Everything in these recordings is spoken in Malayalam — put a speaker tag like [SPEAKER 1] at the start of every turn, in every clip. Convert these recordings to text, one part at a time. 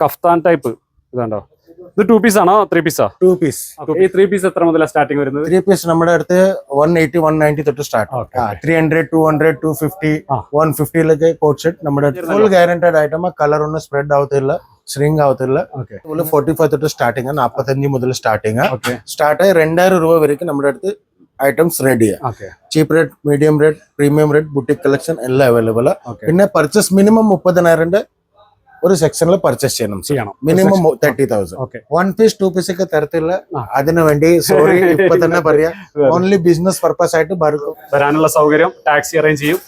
[SPEAKER 1] കഫ്താൻ ടൈപ്പ് ഇതാണ്ടോ? ഇത് ടു പീസ് ആണോ? ത്രീ പീസാ
[SPEAKER 2] ടു പീസ്
[SPEAKER 1] ഈ ത്രീ പീസ് എത്ര മുതലാണ് സ്റ്റാർട്ടിംഗ് വരുന്നത്?
[SPEAKER 2] ത്രീ പീസ് നമ്മുടെ അടുത്ത് വൺ എയ്റ്റി വൺ നയന്റി തൊട്ട് start three hundred two hundred two fifty one ഫിഫ്റ്റിയിലൊക്കെ coat set നമ്മുടെ ഫുൾ ഗ്യാരണ്ടീഡ് ആയിട്ട് കളർ ഒന്നും സ്പ്രെഡ് ആവത്തില്ല സ്ട്രിങ് ആവത്തില്ല.
[SPEAKER 1] ഓക്കെ
[SPEAKER 2] ഫോർട്ടി ഫൈവ് തൊട്ട് സ്റ്റാർട്ടിങ് നാൽപ്പത്തഞ്ച് മുതൽ സ്റ്റാർട്ടിങ് സ്റ്റാർട്ടായി രണ്ടായിരം രൂപ വരെയ്ക്ക് നമ്മുടെ അടുത്ത് ഐറ്റംസ്
[SPEAKER 1] റെഡിയാണ്
[SPEAKER 2] cheap rate medium rate premium rate boutique collection എല്ലാം അവൈലബിൾ പിന്നെ പർച്ചേസ് മിനിമം മുപ്പതിനായിരം ഒരു സെക്ഷനിൽ പർച്ചേസ് ചെയ്യണം.
[SPEAKER 1] ചെയ്യണം.
[SPEAKER 2] Minimum thirty thousand
[SPEAKER 1] okay
[SPEAKER 2] one piece two piece ഒക്കെ തരത്തില്ല
[SPEAKER 1] അതിനുവേണ്ടി
[SPEAKER 2] അതിനു വേണ്ടി സോറി ഇപ്പൊ തന്നെ പറയാ ഓൺലി ബിസിനസ് പർപ്പസ് ആയിട്ട്
[SPEAKER 1] വരാനുള്ള സൗകര്യം ടാക്സി അറേഞ്ച് ചെയ്യും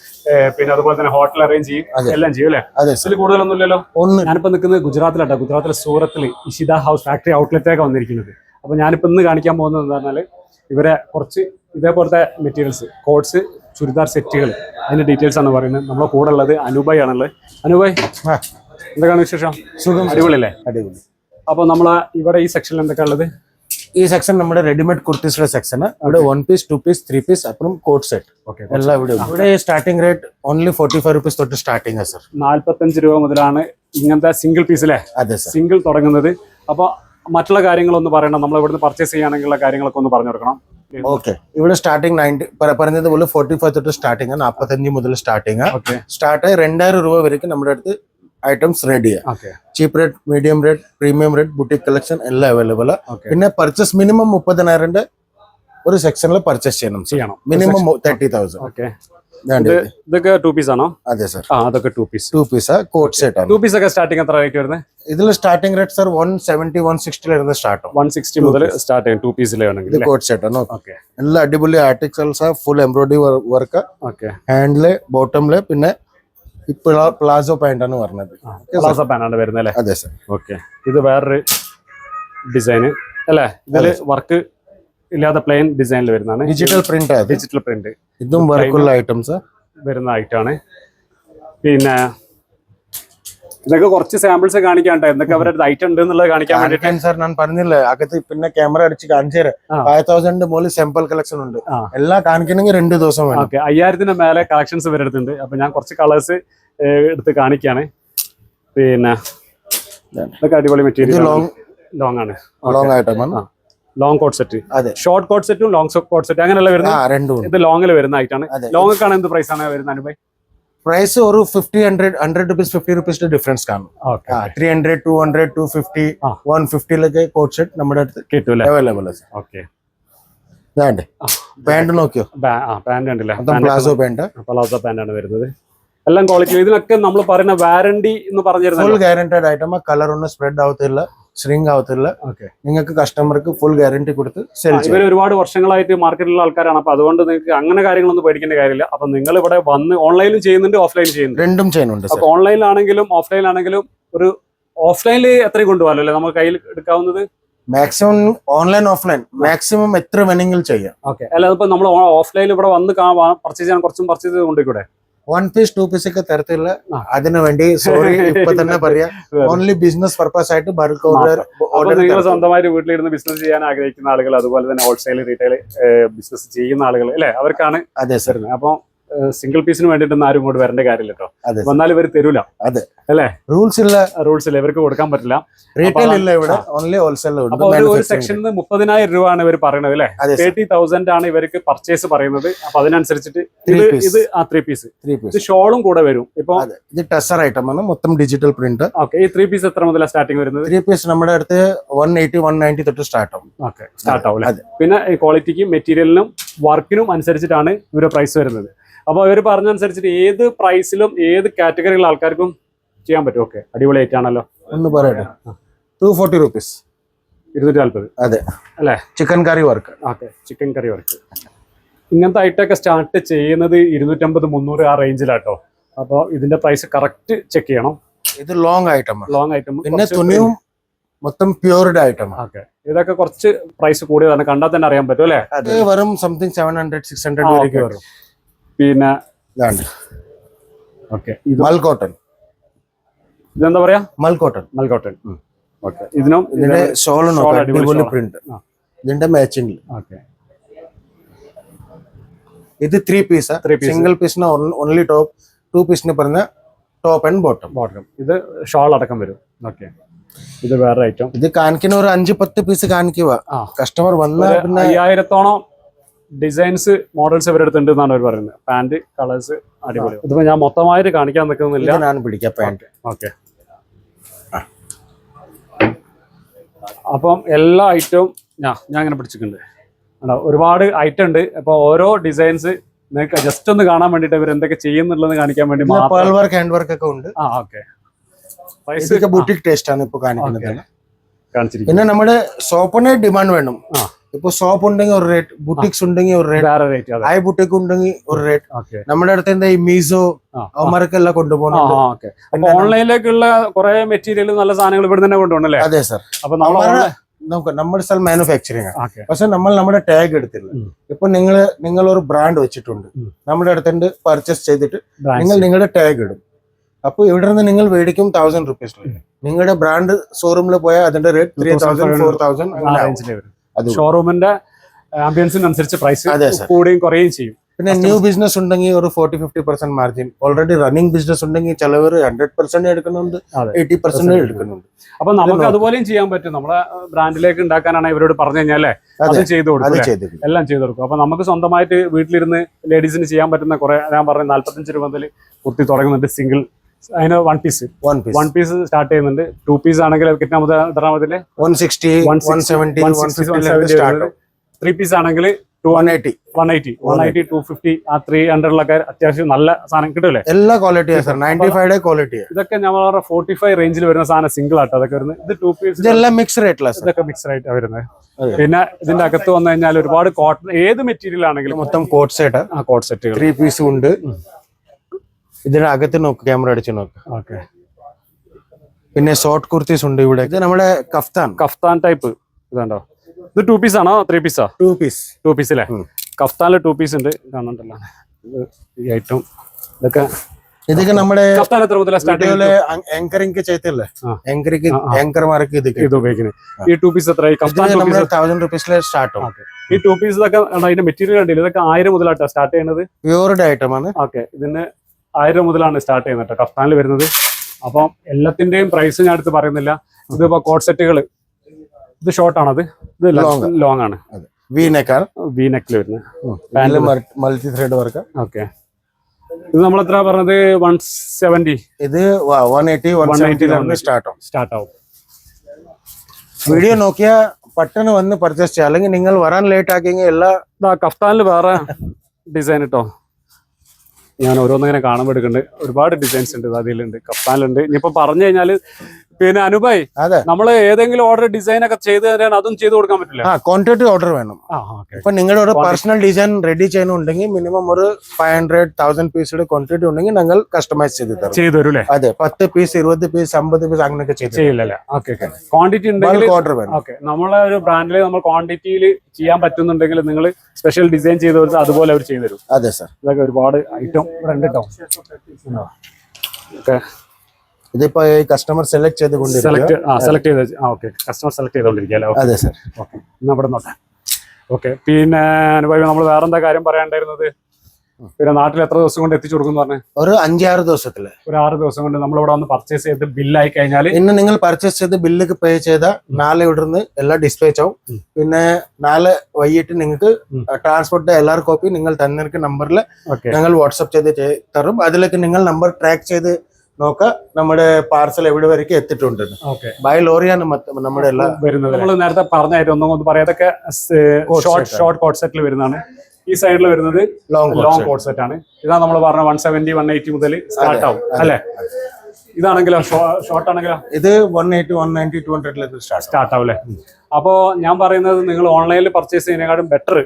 [SPEAKER 1] പിന്നെ അതുപോലെ തന്നെ ഹോട്ടൽ അറേഞ്ച് ചെയ്യും എല്ലാം ചെയ്യും അല്ലേ? ഇതിൽ കൂടുതലൊന്നും ഇല്ലല്ലോ
[SPEAKER 2] ഒന്ന്.
[SPEAKER 1] ഞാനിപ്പോ നിൽക്കുന്നത് ഗുജറാത്തിലാട്ടോ. ഗുജറാത്തിലെ സൂറത്തിൽ ഇഷിത ഹൗസ് ഫാക്ടറി ഔട്ട്ലെറ്റൊക്കെ വന്നിരിക്കുന്നത്. അപ്പൊ ഞാനിപ്പോ ഇന്ന് കാണിക്കാൻ പോകുന്നത് എന്താ പറഞ്ഞാൽ ഇവരെ കുറച്ച് ഇതേപോലത്തെ മെറ്റീരിയൽസ് കോഡ്സ് ചുരിദാർ സെറ്റുകൾ അതിന്റെ ഡീറ്റെയിൽസ് ആണ് പറയുന്നത്. നമ്മളെ കൂടെ ഉള്ളത് അനുബായ് ആണല്ലേ അനുബായ്
[SPEAKER 2] ആ,
[SPEAKER 1] എന്തൊക്കെയാണ് വിശേഷം?
[SPEAKER 2] സുഖം.
[SPEAKER 1] അടിപൊളിയല്ലേ?
[SPEAKER 2] അടിപൊളി.
[SPEAKER 1] അപ്പൊ നമ്മളെ ഇവിടെ ഈ സെക്ഷനിൽ എന്തൊക്കെയാ ഉള്ളത്?
[SPEAKER 2] ഈ സെക്ഷൻ നമ്മുടെ റെഡിമെയ്ഡ് കുർത്തീസിന്റെ സെക്ഷൻ ഇവിടെ one piece two piece three piece അപ്പുറം കോട്ട് സെറ്റ്
[SPEAKER 1] ഓക്കെ
[SPEAKER 2] എല്ലാം ഇവിടെ ഇവിടെ starting rate only forty five rupees തൊട്ട് സ്റ്റാർട്ടിംഗ് സർ
[SPEAKER 1] നാല്പത്തഞ്ച് രൂപ മുതലാണ് ഇങ്ങനത്തെ സിംഗിൾ പീസിലെ
[SPEAKER 2] അതെ
[SPEAKER 1] സിംഗിൾ തുടങ്ങുന്നത്. അപ്പൊ മറ്റുള്ള കാര്യങ്ങളൊന്ന് പറയണം. നമ്മൾ ഇവിടുന്ന് പർച്ചേസ് ചെയ്യാണെങ്കിലുള്ള കാര്യങ്ങളൊക്കെ ഒന്ന് പറഞ്ഞു കൊടുക്കണം.
[SPEAKER 2] ഓക്കെ ഇവിടെ സ്റ്റാർട്ടിംഗ് നയന്റി പറഞ്ഞതുപോലെ ഫോർട്ടി ഫൈവ് തൊട്ട് സ്റ്റാർട്ടിംഗ് നാൽപ്പത്തഞ്ച് മുതൽ സ്റ്റാർട്ടിംഗ്
[SPEAKER 1] ഓക്കെ
[SPEAKER 2] സ്റ്റാർട്ട് ആയി രണ്ടായിരം രൂപ വരയ്ക്ക് നമ്മുടെ അടുത്ത് items ready
[SPEAKER 1] okay
[SPEAKER 2] cheap rate medium rate premium rate boutique collection എല്ലാം അവൈലബിൾ
[SPEAKER 1] ആണ്
[SPEAKER 2] പിന്നെ പർച്ചേസ് മിനിമം മുപ്പതിനായിരം ഒരു സെക്ഷനിൽ പർച്ചേസ് ചെയ്യണം
[SPEAKER 1] ചെയ്യണം.
[SPEAKER 2] മിനിമം തേർട്ടി തൗസൻഡ്
[SPEAKER 1] ഓക്കെ ഇതൊക്കെ ടു പീസ് ആണോ?
[SPEAKER 2] അതെ സർ
[SPEAKER 1] ആ അതൊക്കെ two piece
[SPEAKER 2] two piece coat set ആണ്.
[SPEAKER 1] ടു പീസ് ഒക്കെ സ്റ്റാർട്ടിംഗ് എത്ര റേറ്റ് വരുന്നത്
[SPEAKER 2] ഇതിൽ starting rate sir one seventy one സിക്സ്റ്റിലായിരുന്നു start
[SPEAKER 1] one sixty മുതൽ സ്റ്റാർട്ട് ചെയ്യും ടു
[SPEAKER 2] ഇത്
[SPEAKER 1] പീസിലാണെങ്കിൽ
[SPEAKER 2] കോട്ട് സെറ്റ് ആണ്
[SPEAKER 1] ഓക്കെ
[SPEAKER 2] എല്ലാ അടിപൊളി articles full embroidery work handle ബോട്ടമിൽ പിന്നെ പ്ലാസോ പാന്റ് ആണ് പറഞ്ഞത്
[SPEAKER 1] പ്ലാസോ പാനാണ് വരുന്നത് അല്ലേ?
[SPEAKER 2] അതെ സർ.
[SPEAKER 1] ഓക്കെ. ഇത് വേറൊരു ഡിസൈന് അല്ലേ? ഇതിൽ വർക്ക് ഇല്ലാത്ത പ്ലെയിൻ ഡിസൈനിൽ വരുന്നതാണ്.
[SPEAKER 2] ഡിജിറ്റൽ പ്രിന്റ്
[SPEAKER 1] ഡിജിറ്റൽ പ്രിന്റ്
[SPEAKER 2] ഇതും വർക്കുള്ള ഐറ്റംസ്
[SPEAKER 1] വരുന്ന ഐറ്റാണ് പിന്നെ ഇതൊക്കെ കുറച്ച് സാമ്പിൾസ് കാണിക്കാണ്ട് എന്തൊക്കെ അവരുടെ ഐറ്റം ഉണ്ട് എന്നുള്ളത് കാണിക്കാൻ വേണ്ടിട്ട്
[SPEAKER 2] കാണിക്കാൻ സാർ ഞാൻ പറഞ്ഞില്ല? അകത്ത് പിന്നെ ക്യാമറ അടിച്ച് കാണിച്ചു തരാം. ഫൈവ് തൗസൻഡ് മുകളിൽ സാമ്പിൾ കളക്ഷൻ ഉണ്ട്. എല്ലാം കാണിക്കണമെങ്കിൽ രണ്ട് ദിവസം
[SPEAKER 1] അയ്യായിരത്തിന് മേലെ കളക്ഷൻസ് വരുന്നുണ്ട് അപ്പൊ ഞാൻ കുറച്ച് കളേഴ്സ് എടുത്ത് കാണിക്കാണേ. പിന്നെ. ഇതൊക്കെ അടിപൊളി മെറ്റീരിയൽ
[SPEAKER 2] ലോങ്
[SPEAKER 1] ആണ്.
[SPEAKER 2] ലോങ്
[SPEAKER 1] ആയിട്ട്. Long coat set short coat സെറ്റും ലോങ് കോട്ട് സെറ്റ്
[SPEAKER 2] അങ്ങനെയുള്ള വരുന്ന
[SPEAKER 1] ഇത് ലോങ്ങിൽ വരുന്ന
[SPEAKER 2] ആയിട്ടാണ്.
[SPEAKER 1] ലോങ് ഒക്കെ ആണ് എന്ത് പ്രൈസ് ആണ് വരുന്നത് അനുഭവം?
[SPEAKER 2] പ്രൈസ് ഒരു fifty hundred hundred rupees fifty rupees difference കാണും. Three hundred two hundred two fifty one ഫിഫ്റ്റിയിലൊക്കെ coat set നമ്മുടെ അടുത്ത്
[SPEAKER 1] കിട്ടൂല
[SPEAKER 2] അവൈലബിൾ
[SPEAKER 1] ഓക്കെ
[SPEAKER 2] പാന്റ് നോക്കിയോ?
[SPEAKER 1] പാന്റ് ഉണ്ടല്ലേ
[SPEAKER 2] പ്ലാസോ പാന്റ്
[SPEAKER 1] പ്ലാസോ പാന്റ് ആണ് വരുന്നത്. എല്ലാം ക്വാളിറ്റി ഇതിനൊക്കെ നമ്മൾ പറയുന്ന വാരണ്ടി എന്ന് പറഞ്ഞിരുന്നു
[SPEAKER 2] ഫുൾ ഗ്യാരണ്ടഡ് ഐറ്റം കളർ ഒന്നും സ്പ്രെഡ് ആവത്തില്ല സ്ട്രിങ് ആവത്തില്ല.
[SPEAKER 1] ഓക്കെ
[SPEAKER 2] നിങ്ങൾക്ക് കസ്റ്റമർക്ക് ഫുൾ ഗ്യാരണ്ടി കൊടുത്ത് സെൽ
[SPEAKER 1] ഇവർ ഒരുപാട് വർഷങ്ങളായിട്ട് മാർക്കറ്റിലുള്ള ആൾക്കാരാണ്. അപ്പൊ അതുകൊണ്ട് നിങ്ങൾക്ക് അങ്ങനെ കാര്യങ്ങളൊന്നും പേടിക്കേണ്ട കാര്യമില്ല. അപ്പൊ നിങ്ങൾ ഇവിടെ വന്ന് ഓൺലൈനിൽ ചെയ്യുന്നുണ്ട് ഓഫ്ലൈൻ ചെയ്യുന്നുണ്ട്.
[SPEAKER 2] രണ്ടും ചെയ്യുന്നുണ്ട്
[SPEAKER 1] അപ്പൊ ഓൺലൈനിലാണെങ്കിലും ഓഫ്ലൈനിലാണെങ്കിലും ഒരു ഓഫ്ലൈനിൽ എത്രയും കൊണ്ടുപോകാമല്ലോ അല്ലേ? നമ്മൾ കയ്യിൽ എടുക്കാവുന്നത്?
[SPEAKER 2] മാക്സിമം ഓൺലൈൻ ഓഫ്ലൈൻ മാക്സിമം എത്ര വേണമെങ്കിലും ചെയ്യാം.
[SPEAKER 1] ഓക്കെ അല്ല അതിപ്പോ നമ്മൾ ഓഫ്ലൈനിൽ ഇവിടെ വന്ന് പർച്ചേസ് ചെയ്യാൻ കുറച്ചും പർച്ചേസ് ചെയ്ത് കൊണ്ടുകൂടെ
[SPEAKER 2] വൺ പീസ് ടു പീസ് ഒക്കെ തരത്തില്ല. അതിനു വേണ്ടി സോറി ഇപ്പൊ തന്നെ പറയാ. ഓൺലി ബിസിനസ് പർപ്പസ് ആയിട്ട് ബൾക്ക് ഓർഡർ ഓർഡർ
[SPEAKER 1] നിങ്ങൾ സ്വന്തമായിട്ട് വീട്ടിലിരുന്ന് ബിസിനസ് ചെയ്യാൻ ആഗ്രഹിക്കുന്ന ആളുകൾ അതുപോലെ തന്നെ ഹോൾസെയിൽ റീറ്റെയിൽ ബിസിനസ് ചെയ്യുന്ന ആളുകൾ അല്ലെ? അവർക്കാണ്
[SPEAKER 2] അതെ സർ
[SPEAKER 1] അപ്പൊ സിംഗിൾ പീസിന് വേണ്ടിയിട്ടൊന്നും ആരും ഇങ്ങോട്ട് വരേണ്ട കാര്യമില്ല കേട്ടോ വന്നാൽ ഇവർ തരൂല.
[SPEAKER 2] അതെ.
[SPEAKER 1] അല്ലേ?
[SPEAKER 2] റൂൾസ് ഇല്ല.
[SPEAKER 1] റൂൾസ് ഇല്ല. ഇവർക്ക് കൊടുക്കാൻ പറ്റില്ല.
[SPEAKER 2] റീറ്റെയിൽ ഇല്ല ഇവിടെ. ഓൺലി ഹോൾസെയിൽ
[SPEAKER 1] അപ്പൊ ഒരു സെക്ഷനിൽ മുപ്പതിനായിരം രൂപ ആണ് ഇവർ പറയുന്നത് അല്ലെ തേർട്ടി തൗസൻഡ് ആണ് ഇവർക്ക് പർച്ചേസ് പറയുന്നത്. അപ്പൊ അതിനനുസരിച്ചിട്ട് ഇത് ഇത് ആ ത്രീ പീസ്
[SPEAKER 2] ത്രീ പീസ്
[SPEAKER 1] ഷോളും കൂടെ വരും. ഇപ്പൊ
[SPEAKER 2] ഇത് ടെസർ ഐറ്റം ആണ്. മൊത്തം ഡിജിറ്റൽ പ്രിന്റ്
[SPEAKER 1] ഓക്കെ. ഈ ത്രീ പീസ് എത്ര മുതലാണ് സ്റ്റാർട്ടിംഗ് വരുന്നത്?
[SPEAKER 2] ത്രീ പീസ് നമ്മുടെ അടുത്ത് വൺ എയ്റ്റി വൺ നയന്റി തൊട്ട് സ്റ്റാർട്ട് ആവും.
[SPEAKER 1] ഓക്കെ. സ്റ്റാർട്ട് ആവും പിന്നെ ഈ ക്വാളിറ്റിക്കും മെറ്റീരിയലിനും വർക്കിനും അനുസരിച്ചിട്ടാണ് ഇവരുടെ പ്രൈസ് വരുന്നത്. അപ്പോൾ അവർ പറഞ്ഞനുസരിച്ചിട്ട് ഏത് പ്രൈസിലും ഏത് കാറ്റഗറിയിലുള്ള ആൾക്കാർക്കും ചെയ്യാൻ പറ്റും. ഓക്കെ അടിപൊളി ആണല്ലോ.
[SPEAKER 2] ഒന്ന് പറയട്ടെ. ടു ഫോർട്ടി റുപ്പീസ്
[SPEAKER 1] ഇരുന്നൂറ്റി നാൽപ്പത്
[SPEAKER 2] അതെ.
[SPEAKER 1] അല്ലേ?
[SPEAKER 2] Chikankari work
[SPEAKER 1] okay chikankari work ഇങ്ങനത്തെ ഐറ്റമൊക്കെ സ്റ്റാർട്ട് ചെയ്യുന്നത് ഇരുന്നൂറ്റമ്പത് മുന്നൂറ് ആ റേഞ്ചിലാട്ടോ അപ്പോൾ ഇതിന്റെ പ്രൈസ് കറക്റ്റ് ചെക്ക് ചെയ്യണം.
[SPEAKER 2] ഇത് ലോങ് ഐറ്റം
[SPEAKER 1] ലോങ് ഐറ്റം
[SPEAKER 2] പിന്നെ തുണിയും മൊത്തം പ്യൂർഡ് ഐറ്റം
[SPEAKER 1] ഓക്കെ ഇതൊക്കെ കുറച്ച് പ്രൈസ് കൂടിയതാണ്. കണ്ടാൽ തന്നെ അറിയാൻ പറ്റും അല്ലേ?
[SPEAKER 2] വെറും something seven hundred six hundred. വരും.
[SPEAKER 1] പിന്നെ ഓക്കെ ഇത്
[SPEAKER 2] മൽക്കോട്ടൺ. കോട്ടൺ
[SPEAKER 1] ഇതെന്താ പറയാ?
[SPEAKER 2] മൽക്കോട്ടൺ.
[SPEAKER 1] മൽക്കോട്ടൺ. ഓക്കെ ഇതിനും
[SPEAKER 2] ഇതിന്റെ ഷോൾ
[SPEAKER 1] അടിപൊളി.
[SPEAKER 2] പ്രിന്റ്. ഇതിന്റെ മാച്ചിങ്
[SPEAKER 1] ഓക്കെ.
[SPEAKER 2] ഇത് ത്രീ പീസ്. സിംഗിൾ പീസിന് ഓൺലി ടോപ്പ് ടു പീസിന് പറഞ്ഞ ടോപ്പ് ആൻഡ് ബോട്ടം
[SPEAKER 1] ബോട്ടം ഇത് ഷോൾ അടക്കം വരും. ഓക്കെ. ഇത് വേറെ ഐറ്റം
[SPEAKER 2] ഇത് കാണിക്കുന്ന ഒരു അഞ്ച് പത്ത് പീസ് കാണിക്കുക. കസ്റ്റമർ വന്ന പിന്നെ
[SPEAKER 1] അയ്യായിരത്തോളം ഡിസൈൻസ് മോഡൽസ് ഇവരുടെ ഉണ്ട് എന്നാണ് അവർ പറയുന്നത്. പാന്റ് കളേഴ്സ് അടിപൊളി. ഇതിപ്പോ ഞാൻ മൊത്തമായിട്ട് കാണിക്കാൻ നിൽക്കുന്നില്ല.
[SPEAKER 2] ഞാൻ പിടിക്കാം പാന്റ്.
[SPEAKER 1] ഓക്കെ അപ്പം എല്ലാ ഐറ്റവും ഞാൻ ഞാൻ ഇങ്ങനെ പിടിച്ചിട്ടുണ്ട്. കണ്ടോ ഒരുപാട് ഐറ്റം ഉണ്ട്. അപ്പൊ ഓരോ ഡിസൈൻസ് നിങ്ങൾക്ക് ജസ്റ്റ് ഒന്ന് കാണാൻ വേണ്ടിട്ട് ഇവർ എന്തൊക്കെ ചെയ്യുന്നുള്ളത് കാണിക്കാൻ വേണ്ടി
[SPEAKER 2] പേൾ വർക്ക് ഹാൻഡ് വർക്ക് ഒക്കെ ഉണ്ട്.
[SPEAKER 1] ആ ഓക്കെ.
[SPEAKER 2] പൈസ ബുട്ടിക് ടേസ്റ്റ് ആണ് ഇപ്പൊ കാണിക്കുന്നത്. പിന്നെ നമ്മുടെ സോപ്പിന് ഡിമാൻഡ് വേണം.
[SPEAKER 1] ആ.
[SPEAKER 2] ഇപ്പൊ ഷോപ്പ് ഉണ്ടെങ്കിൽ ഒരു റേറ്റ് ബുട്ടിക്സ് ഉണ്ടെങ്കിൽ ഒരു റേറ്റ് ഐ ബുട്ടിക് ഉണ്ടെങ്കിൽ ഒരു റേറ്റ് നമ്മുടെ അടുത്ത് എന്താ ഈ മീസോ അവന്മാർക്കെല്ലാം
[SPEAKER 1] ആ.
[SPEAKER 2] കൊണ്ടുപോകുന്നുണ്ട്.
[SPEAKER 1] ഓൺലൈനിലേക്കുള്ള കുറെ മെറ്റീരിയൽ നല്ല സാധനങ്ങൾ ഇവിടെ തന്നെ കൊണ്ടുപോകണല്ലേ?
[SPEAKER 2] അതെ സർ
[SPEAKER 1] അപ്പൊ
[SPEAKER 2] അവന്മാരുടെ നമുക്ക് നമ്മുടെ സ്ഥലം മാനുഫാക്ചറിങ് ആണ്. പക്ഷെ നമ്മൾ നമ്മുടെ ടാഗ് എടുത്തില്ല. ഇപ്പൊ നിങ്ങൾ നിങ്ങൾ ഒരു ബ്രാൻഡ് വെച്ചിട്ടുണ്ട്. നമ്മുടെ അടുത്തുണ്ട് പർച്ചേസ് ചെയ്തിട്ട് നിങ്ങൾ നിങ്ങളുടെ ടാഗ് ഇടും. അപ്പൊ ഇവിടെ നിന്ന് നിങ്ങൾ മേടിക്കും തൗസൻഡ് റുപ്പീസ് നിങ്ങളുടെ ബ്രാൻഡ് ഷോറൂമിൽ പോയാൽ അതിന്റെ rate three thousand four thousand അത്
[SPEAKER 1] ഷോറൂമിന്റെ ആംബിയൻസിനനുസരിച്ച് പ്രൈസ്. കൂടുകയും കുറയുകയും ചെയ്യും.
[SPEAKER 2] പിന്നെ ന്യൂ ബിസിനസ് ഉണ്ടെങ്കിൽ ഒരു forty fifty percent margin already running business ഉണ്ടെങ്കിൽ ചിലവർ ഹൺഡ്രഡ് പെർസെന്റ് എടുക്കുന്നുണ്ട്. എയ്റ്റി പെർസെന്റ് എടുക്കുന്നുണ്ട്.
[SPEAKER 1] അപ്പൊ നമുക്ക് അതുപോലെയും ചെയ്യാൻ പറ്റും. നമ്മളെ ബ്രാൻഡിലേക്ക് ഉണ്ടാക്കാനാണ് ഇവരോട് പറഞ്ഞു കഴിഞ്ഞാലേ അത്. ചെയ്തു കൊടുക്കും എല്ലാം ചെയ്തു കൊടുക്കും. അപ്പൊ നമുക്ക് സ്വന്തമായിട്ട് വീട്ടിലിരുന്ന് ലേഡീസിന് ചെയ്യാൻ പറ്റുന്ന കുറെ ഞാൻ പറഞ്ഞ നാല്പത്തഞ്ച് രൂപ മുതൽ കുത്തി തുടങ്ങുന്നുണ്ട് സിംഗിൾ അതിന് one piece
[SPEAKER 2] one piece
[SPEAKER 1] one piece start ചെയ്യുന്നുണ്ട്. ടു പീസ് ആണെങ്കിൽ കിട്ടുന്ന മുതൽ എത്രാമതിൽ
[SPEAKER 2] one sixty one seventy start
[SPEAKER 1] three piece ആണെങ്കിൽ
[SPEAKER 2] one eighty
[SPEAKER 1] one eighty one eighty two fifty ആ ത്രീ ഹൺഡ്രഡിലൊക്കെ അത്യാവശ്യം നല്ല സാധനം കിട്ടൂലേ
[SPEAKER 2] എല്ലാ ക്വാളിറ്റിയാണ് സർ നയന്റി ഫൈവ് ക്വാളിറ്റി
[SPEAKER 1] ഇതൊക്കെ പറഞ്ഞ ഫോർട്ടി ഫൈവ് റേഞ്ചിൽ വരുന്ന സാധനം സിംഗിൾ ആട്ടോ. അതൊക്കെ വരുന്നത്. ഇത് ടു പീസ്
[SPEAKER 2] ഇതെല്ലാം മിക്സ് റേറ്റിലാണ്
[SPEAKER 1] ഇതൊക്കെ മിക്സ് ആയിട്ടാണ് വരുന്നത്. പിന്നെ ഇതിന്റെ അകത്ത് വന്നു കഴിഞ്ഞാൽ ഒരുപാട് കോട്ടൺ ഏത് മെറ്റീരിയൽ ആണെങ്കിലും
[SPEAKER 2] മൊത്തം കോട്ട് സെറ്റ്
[SPEAKER 1] ആ കോട്ട് സെറ്റ്
[SPEAKER 2] ത്രീ പീസും ഉണ്ട്. ഇതിന് അകത്ത് നോക്ക് ക്യാമറ അടിച്ച് നോക്ക്.
[SPEAKER 1] ഓക്കെ.
[SPEAKER 2] പിന്നെ ഷോർട്ട് കുർത്തീസ് ഉണ്ട് ഇവിടെ. ഇത് നമ്മുടെ കഫ്താൻ.
[SPEAKER 1] കഫ്താൻ ടൈപ്പ് ഇതുണ്ടോ? ഇത് ടു പീസ് ആണോ? ത്രീ പീസാ
[SPEAKER 2] ടു പീസ്
[SPEAKER 1] ടു പീസ് അല്ലേ. കഫ്താനിൽ ടു പീസ് ഉണ്ട്. കാണണ്ടല്ലോ ഈ ഐറ്റം ഇതൊക്കെ
[SPEAKER 2] ഇതൊക്കെ നമ്മുടെ ആങ്കറിംഗ് ചെയ്തില്ലേ. ആങ്കറിംഗ്. ആങ്കർമാർക്ക്
[SPEAKER 1] ഇത് ഉപയോഗിക്കുന്നത്. ഈ ടു പീസ് എത്ര?
[SPEAKER 2] തൗസൻഡ് റുപ്പീസിലെ സ്റ്റാർട്ട്
[SPEAKER 1] ഈ ടു പീസ് അതിന്റെ മെറ്റീരിയൽ കണ്ടില്ല? ഇതൊക്കെ ആയിരം മുതലാട്ടോ സ്റ്റാർട്ട് ചെയ്യുന്നത്.
[SPEAKER 2] പ്യൂർഡ് ഐറ്റം ആണ്.
[SPEAKER 1] ഓക്കെ. ഇതിന് ആയിരം മുതലാണ് സ്റ്റാർട്ട് ചെയ്യുന്നത് കേട്ടോ. കഫ്താനിൽ വരുന്നത്. അപ്പം എല്ലാത്തിന്റെയും പ്രൈസ് ഞാൻ അടുത്ത് പറയുന്നില്ല. ഇതിപ്പോ കോട്ട് സെറ്റുകൾ ഇത് ഷോർട്ട് ആണത്. ഇത്. ലോങ് ആണ്.
[SPEAKER 2] വി നെക്കാർ
[SPEAKER 1] വി നെക്കിൽ വരുന്നത്.
[SPEAKER 2] മൾട്ടി ത്രെഡ് വർക്ക്
[SPEAKER 1] ഓക്കെ ഇത് നമ്മൾ എത്ര പറഞ്ഞത്? വൺ സെവന്റി
[SPEAKER 2] ഇത് വൺ എയ്റ്റി വൺ
[SPEAKER 1] 180
[SPEAKER 2] സ്റ്റാർട്ട് ആവും.
[SPEAKER 1] സ്റ്റാർട്ട് ആവും.
[SPEAKER 2] വീഡിയോ നോക്കിയാൽ പെട്ടെന്ന് വന്ന് പർച്ചേസ് ചെയ്യാം. അല്ലെങ്കിൽ നിങ്ങൾ വരാൻ ലേറ്റ് ആക്കിയെങ്കിൽ എല്ലാ
[SPEAKER 1] കഫ്താനിൽ വേറെ ഡിസൈൻ കേട്ടോ ഞാൻ ഓരോന്നിങ്ങനെ കാണുമ്പോൾ എടുക്കുന്നുണ്ട് ഒരുപാട് ഡിസൈൻസ് ഉണ്ട് അതിലുണ്ട്. കപ്പാലുണ്ട് ഇനിയിപ്പോൾ പറഞ്ഞു കഴിഞ്ഞാൽ പിന്നെ അനുഭായ്
[SPEAKER 2] അതെ.
[SPEAKER 1] നമ്മൾ ഏതെങ്കിലും ഓർഡർ ഡിസൈൻ ഒക്കെ ചെയ്ത് തരാൻ അതും ചെയ്ത് കൊടുക്കാൻ പറ്റില്ല?
[SPEAKER 2] ആ ക്വാണ്ടിറ്റി ഓർഡർ വേണം. ഇപ്പൊ നിങ്ങളുടെ ഒരു പേഴ്സണൽ ഡിസൈൻ റെഡി ചെയ്യണമെന്നുണ്ടെങ്കിൽ മിനിമം ഒരു ഫൈവ് ഹൺഡ്രഡ് തൗസൻഡ് പീസുടെ ക്വാണ്ടിറ്റി ഉണ്ടെങ്കിൽ ഞങ്ങൾ കസ്റ്റമൈസ് ചെയ്ത് തരും.
[SPEAKER 1] ചെയ്തു തരും
[SPEAKER 2] അതെ പത്ത് പീസ് ഇരുപത് പീസ് അമ്പത് പീസ് അങ്ങനെയൊക്കെ
[SPEAKER 1] ഓക്കെ ക്വാണ്ടിറ്റി ഉണ്ടെങ്കിൽ
[SPEAKER 2] ഓർഡർ വേണം.
[SPEAKER 1] ഓക്കെ നമ്മളെ ഒരു ബ്രാൻഡിൽ നമ്മൾ ക്വാണ്ടിറ്റിയിൽ ചെയ്യാൻ പറ്റുന്നുണ്ടെങ്കിൽ നിങ്ങൾ സ്പെഷ്യൽ ഡിസൈൻ ചെയ്ത് കൊടുത്ത് അതുപോലെ അവർ ചെയ്തു തരും.
[SPEAKER 2] അതെ സർ
[SPEAKER 1] ഇതൊക്കെ ഒരുപാട് ഐറ്റം ഇവിടെ ഉണ്ട് കേട്ടോ ഓക്കെ
[SPEAKER 2] ഇതിപ്പോ ഈ കസ്റ്റമർ സെലക്ട് ചെയ്ത്
[SPEAKER 1] സെലക്ട് ആ സെലക്ട് ചെയ്ത് ഓക്കെ കസ്റ്റമർ സെലക്ട് ചെയ്തോണ്ടിരിക്കുക
[SPEAKER 2] അതെ സർ
[SPEAKER 1] ഓക്കെ ഇന്ന് അവിടെ നോട്ടെ ഓക്കെ പിന്നെ അനുഭവം നമ്മൾ വേറെ എന്താ കാര്യം പറയാണ്ടായിരുന്നത് പിന്നെ നാട്ടിൽ എത്ര ദിവസം കൊണ്ട് എത്തിച്ചു കൊടുക്കും പറഞ്ഞു?
[SPEAKER 2] ഒരു അഞ്ചാറ് ദിവസത്തിൽ.
[SPEAKER 1] ഒരു ആറ് ദിവസം കൊണ്ട് നമ്മൾ ഇവിടെ വന്ന് പർച്ചേസ് ചെയ്ത് ബില്ലായി കഴിഞ്ഞാൽ
[SPEAKER 2] ഇന്ന് നിങ്ങൾ പർച്ചേസ് ചെയ്ത് ബില്ല് പേ ചെയ്ത നാളെ ഇവിടുന്ന് എല്ലാം ഡിസ്പാച്ച് ആവും. പിന്നെ നാളെ വൈകിട്ട് നിങ്ങൾക്ക്
[SPEAKER 1] ഉം.
[SPEAKER 2] ട്രാൻസ്പോർട്ട് എൽ ആർ കോപ്പി നിങ്ങൾ തന്നിരിക്കുന്ന നമ്പറിൽ ഞങ്ങൾ വാട്സപ്പ് ചെയ്ത് തരും. അതിലേക്ക് നിങ്ങൾ നമ്പർ ട്രാക്ക് ചെയ്ത് നോക്കുക നമ്മുടെ പാർസൽ എവിടെ വരയ്ക്ക് എത്തിയിട്ടുണ്ട്.
[SPEAKER 1] ഓക്കെ.
[SPEAKER 2] ബൈ ലോറിയാണ് നമ്മുടെ എല്ലാ
[SPEAKER 1] വരുന്നത് നമ്മൾ നേരത്തെ പറഞ്ഞായിട്ട് ഒന്നും ഒന്ന്
[SPEAKER 2] പറയാതൊക്കെ
[SPEAKER 1] ഷോർട്ട് ഷോർട്ട് കോട്ട് സെറ്റിൽ വരുന്നതാണ്. ഈ സൈഡിൽ വരുന്നത്
[SPEAKER 2] ലോങ്
[SPEAKER 1] ലോങ് കോട്ട് സെറ്റ് ആണ്. ഇതാ നമ്മൾ പറഞ്ഞ വൺ സെവന്റി വൺ എയ്റ്റി മുതൽ സ്റ്റാർട്ട് ആവും അല്ലേ? ഇതാണെങ്കിലോ? ഷോർട്ട് ആണെങ്കിലോ?
[SPEAKER 2] ഇത് one eighty one ninety two ഹൺഡ്രഡിലേക്ക് start
[SPEAKER 1] start ആവും. അല്ലേ അപ്പോ ഞാൻ പറയുന്നത് നിങ്ങൾ ഓൺലൈനിൽ പർച്ചേസ് ചെയ്യുന്നതിനേക്കാളും ബെറ്റർ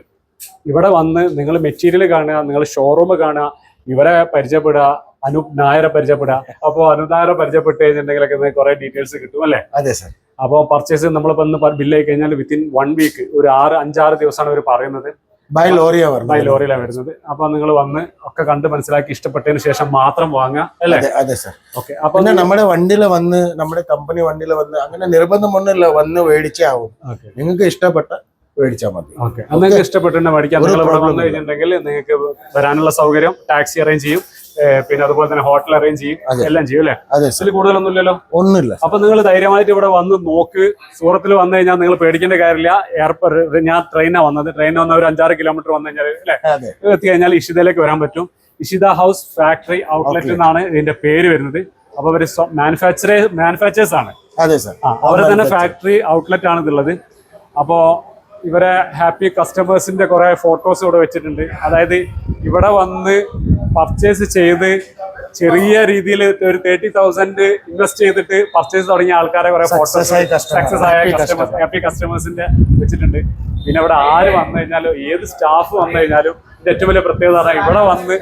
[SPEAKER 1] ഇവിടെ വന്ന് നിങ്ങൾ മെറ്റീരിയൽ കാണുക നിങ്ങൾ ഷോറൂം കാണുക ഇവരെ പരിചയപ്പെടുക അനൂപ് നായരെ പരിചയപ്പെടുക അപ്പോൾ അനൂപ് നായരെ പരിചയപ്പെട്ട് കഴിഞ്ഞിട്ടുണ്ടെങ്കിലൊക്കെ കുറെ ഡീറ്റെയിൽസ് കിട്ടും അല്ലേ?
[SPEAKER 2] അതെ സർ
[SPEAKER 1] അപ്പോൾ പർച്ചേസ് നമ്മളിപ്പോൾ ഒന്ന് ബില്ലായി കഴിഞ്ഞാൽ വിത്തിൻ വൺ വീക്ക് ഒരു ആറ് അഞ്ചാറ് ദിവസമാണ് അവർ പറയുന്നത്.
[SPEAKER 2] ബൈ ലോറിയ
[SPEAKER 1] ബൈ ലോറിയിലാണ് വരുന്നത്. അപ്പൊ നിങ്ങൾ വന്ന് ഒക്കെ കണ്ട് മനസ്സിലാക്കി ഇഷ്ടപ്പെട്ടതിന് ശേഷം മാത്രം വാങ്ങുക അല്ലേ?
[SPEAKER 2] അതെ സർ
[SPEAKER 1] ഓക്കെ അപ്പൊ
[SPEAKER 2] നമ്മുടെ വണ്ടിയിൽ വന്ന് നമ്മുടെ കമ്പനി വണ്ടിയിൽ വന്ന് അങ്ങനെ നിർബന്ധമൊന്നുമില്ല വന്ന് മേടിച്ചേ ആവും. നിങ്ങൾക്ക് ഇഷ്ടപ്പെട്ട മേടിച്ചാൽ മതി.
[SPEAKER 1] ഓക്കെ നിങ്ങൾക്ക് മേടിക്കാം. നിങ്ങൾ ഇവിടെ
[SPEAKER 2] problem
[SPEAKER 1] വന്നു കഴിഞ്ഞിട്ടുണ്ടെങ്കിൽ നിങ്ങൾക്ക് വരാനുള്ള സൗകര്യം ടാക്സി അറേഞ്ച് ചെയ്യും. പിന്നെ അതുപോലെ തന്നെ ഹോട്ടൽ അറേഞ്ച് ചെയ്യും എല്ലാം ചെയ്യും അല്ലേ?
[SPEAKER 2] അതിൽ
[SPEAKER 1] കൂടുതലൊന്നും ഇല്ലല്ലോ
[SPEAKER 2] ഒന്നുമില്ല.
[SPEAKER 1] അപ്പൊ നിങ്ങൾ ധൈര്യമായിട്ട് ഇവിടെ വന്ന് നോക്ക്. സൂറത്തിൽ വന്നു കഴിഞ്ഞാൽ നിങ്ങൾ പേടിക്കേണ്ട കാര്യമില്ല. എയർപോർട്ട് ഞാൻ ട്രെയിനാണ് വന്നത്. ട്രെയിൻ വന്ന ഒരു അഞ്ചാറ് കിലോമീറ്റർ വന്നു കഴിഞ്ഞാൽ അല്ലേ? എത്തി കഴിഞ്ഞാൽ ഇഷിതയിലേക്ക് വരാൻ പറ്റും. ഇഷിത ഹൗസ് ഫാക്ടറി ഔട്ട്ലെറ്റ് എന്നാണ് ഇതിന്റെ പേര് വരുന്നത്. അപ്പൊ അവർ മാനുഫാക്ചറേ മാനുഫാക്ചേഴ്സ് ആണ്.
[SPEAKER 2] അതെ സർ
[SPEAKER 1] അവരെ തന്നെ ഫാക്ടറി ഔട്ട്ലെറ്റ് ആണ് ഇതുള്ളത്. അപ്പോ ഇവരെ ഹാപ്പി കസ്റ്റമേഴ്സിന്റെ കുറെ ഫോട്ടോസ് ഇവിടെ വെച്ചിട്ടുണ്ട്. അതായത് ഇവിടെ വന്ന് പർച്ചേസ് ചെയ്ത് ചെറിയ രീതിയിൽ ഒരു തേർട്ടി തൗസൻഡ് ഇൻവെസ്റ്റ് ചെയ്തിട്ട് പർച്ചേസ് തുടങ്ങിയ ആൾക്കാരെ കുറെ ഫോട്ടോസ് സക്സസ് ആയ കസ്റ്റമേഴ്സ്. ഹാപ്പി കസ്റ്റമേഴ്സിന്റെ വെച്ചിട്ടുണ്ട്. പിന്നെ ഇവിടെ ആര് വന്നു കഴിഞ്ഞാലും ഏത് സ്റ്റാഫ് വന്നു കഴിഞ്ഞാലും ഇതിന്റെ ഏറ്റവും വലിയ പ്രത്യേകത പറഞ്ഞാൽ ഇവിടെ വന്ന്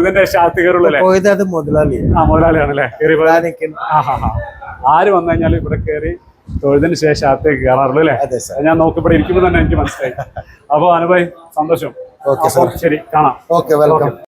[SPEAKER 1] ഇതിന്റെ ഷാത്ത് കയറുള്ളൂ
[SPEAKER 2] മുതലാളി.
[SPEAKER 1] ആ മുതലാളിയാണല്ലേ? കയറി ആര് വന്നു കഴിഞ്ഞാലും ഇവിടെ കയറി തൊഴുതിന് ശേഷം അകത്തേക്ക് കയറാറുള്ളൂ അല്ലേ? ഞാൻ നോക്കി ഇവിടെ ഇരിക്കുമ്പോൾ തന്നെ എനിക്ക് മനസ്സിലായി. അപ്പൊ അനുഭവം സന്തോഷം. ശരി കാണാം.
[SPEAKER 2] Okay welcome